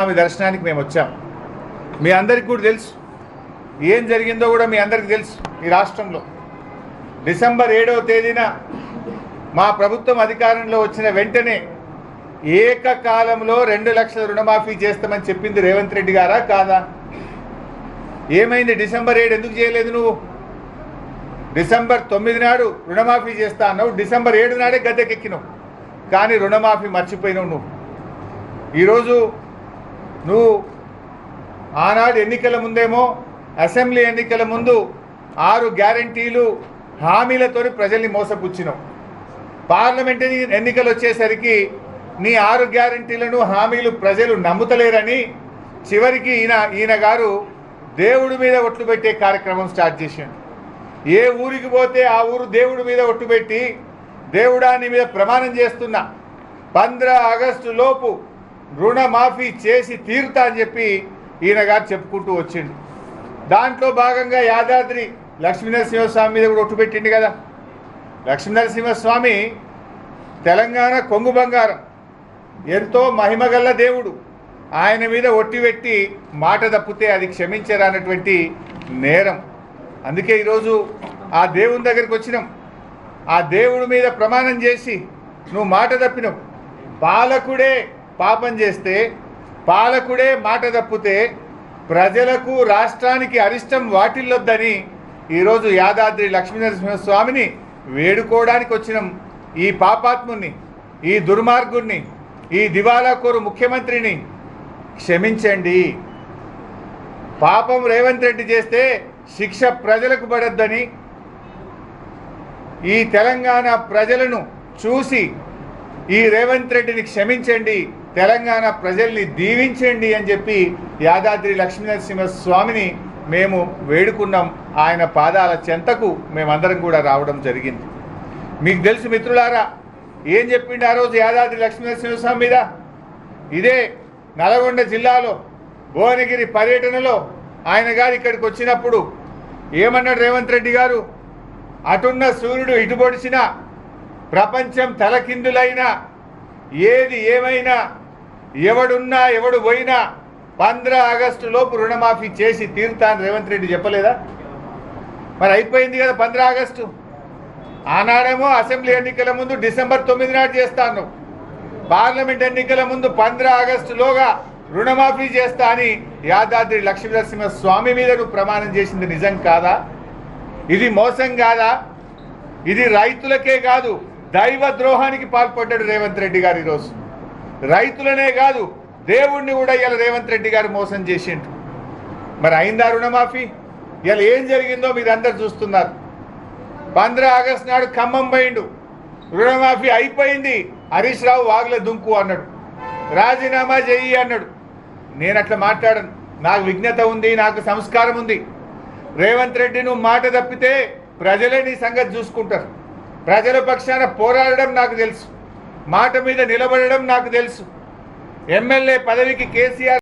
స్వామి దర్శనానికి మేము వచ్చాం. మీ అందరికి కూడా తెలుసు. ఏం జరిగిందో కూడా మీ అందరికీ తెలుసు ఈ రాష్ట్రంలో. డిసెంబర్ ఏడవ తేదీన మా ప్రభుత్వం అధికారంలో వచ్చిన వెంటనే ఏకకాలంలో రెండు లక్షల రుణమాఫీ చేస్తామని చెప్పింది రేవంత్ రెడ్డి గారా కాదా? ఏమైంది? డిసెంబర్ ఏడు ఎందుకు చేయలేదు నువ్వు? డిసెంబర్ తొమ్మిది నాడు రుణమాఫీ చేస్తా అన్నావు. డిసెంబర్ ఏడు నాడే గద్దెకెక్కినావు. కానీ రుణమాఫీ మర్చిపోయినావు నువ్వు. ఈరోజు నువ్వు ఆనాడు ఎన్నికల ముందేమో అసెంబ్లీ ఎన్నికల ముందు ఆరు గ్యారంటీలు హామీలతో ప్రజల్ని మోసపుచ్చినావు. పార్లమెంట్ ఎన్నికలు వచ్చేసరికి నీ ఆరు గ్యారంటీలను హామీలు ప్రజలు నమ్ముతలేరని చివరికి ఈయన ఈయన గారు దేవుడి మీద ఒట్లు పెట్టే కార్యక్రమం స్టార్ట్ చేసిండు. ఏ ఊరికి పోతే ఆ ఊరు దేవుడి మీద ఒట్టు పెట్టి దేవుడాని మీద ప్రమాణం చేస్తున్నా. పంద్ర ఆగస్టు లోపు రుణమాఫీ చేసి తీరుతా అని చెప్పి ఈయన గారు చెప్పుకుంటూ వచ్చిండు. దాంట్లో భాగంగా యాదాద్రి లక్ష్మీనరసింహస్వామి మీద కూడా ఒట్టు పెట్టిండు కదా. లక్ష్మీనరసింహస్వామి తెలంగాణ కొంగు బంగారం. ఎంతో మహిమగల్ల దేవుడు. ఆయన మీద ఒట్టి పెట్టి మాట తప్పితే అది క్షమించరానటువంటి నేరం. అందుకే ఈరోజు ఆ దేవుని దగ్గరికి వచ్చినాం. ఆ దేవుడి మీద ప్రమాణం చేసి నువ్వు మాట తప్పినావు. పాలకుడే పాపం చేస్తే పాలకుడే మాట తప్పితే ప్రజలకు రాష్ట్రానికి అరిష్టం వాటిల్లొద్దని ఈరోజు యాదాద్రి లక్ష్మీనరసింహస్వామిని వేడుకోవడానికి వచ్చినాం ఈ పాపాత్ముని ఈ దుర్మార్గుణ్ణి ఈ దివాలాకోరు ముఖ్యమంత్రిని. క్షమించండి. పాపం రేవంత్ రెడ్డి చేస్తే శిక్ష ప్రజలకు పడద్దని ఈ తెలంగాణ ప్రజలను చూసి ఈ రేవంత్ రెడ్డిని క్షమించండి. తెలంగాణ ప్రజల్ని దీవించండి అని చెప్పి యాదాద్రి లక్ష్మీనరసింహ స్వామిని మేము వేడుకున్నాం. ఆయన పాదాల చెంతకు మేమందరం కూడా రావడం జరిగింది. మీకు తెలుసు మిత్రులారా ఏం చెప్పిండు ఆ రోజు యాదాద్రి లక్ష్మీనరసింహస్వామి మీద? ఇదే నల్గొండ జిల్లాలో భువనగిరి పర్యటనలో ఆయన గారు ఇక్కడికి వచ్చినప్పుడు ఏమన్నాడు రేవంత్ రెడ్డి గారు? అటున్న సూర్యుడు ఇటుబొడిచిన ప్రపంచం తలకిందులైనా ఏది ఏమైనా ఎవడున్నా ఎవడు పోయినా పంద్ర ఆగస్టు లోపు రుణమాఫీ చేసి తీరుతాను రేవంత్ రెడ్డి చెప్పలేదా? మరి అయిపోయింది కదా పంద్ర ఆగస్టు. ఆనాడేమో అసెంబ్లీ ఎన్నికల ముందు డిసెంబర్ తొమ్మిది నాడు చేస్తాను. పార్లమెంట్ ఎన్నికల ముందు పంద్ర ఆగస్టులోగా రుణమాఫీ చేస్తా అని యాదాద్రి లక్ష్మీనరసింహ స్వామి మీద నువ్వు ప్రమాణం చేసింది నిజం కాదా? ఇది మోసం కాదా? ఇది రైతులకే కాదు దైవ ద్రోహానికి పాల్పడ్డాడు రేవంత్ రెడ్డి గారు ఈరోజు. రైతులనే కాదు దేవుణ్ణి కూడా ఇలా రేవంత్ రెడ్డి గారు మోసం చేసిండు. మరి అయిందా రుణమాఫీ? ఇలా ఏం జరిగిందో మీరు అందరు చూస్తున్నారు. పంద్ర ఆగస్టు నాడు ఖమ్మం పోయిండు. రుణమాఫీ అయిపోయింది. హరీష్ రావు వాగుల దుంకు అన్నాడు. రాజీనామా చెయ్యి అన్నాడు. నేను అట్లా మాట్లాడను. నాకు విజ్ఞత ఉంది నాకు సంస్కారం ఉంది. రేవంత్ రెడ్డి నువ్వు మాట తప్పితే ప్రజలే నీ సంగతి చూసుకుంటారు. ప్రజల పక్షాన పోరాడడం నాకు తెలుసు. మాట మీద నిలబడడం నాకు తెలుసు. ఎమ్మెల్యే పదవికి కేసీఆర్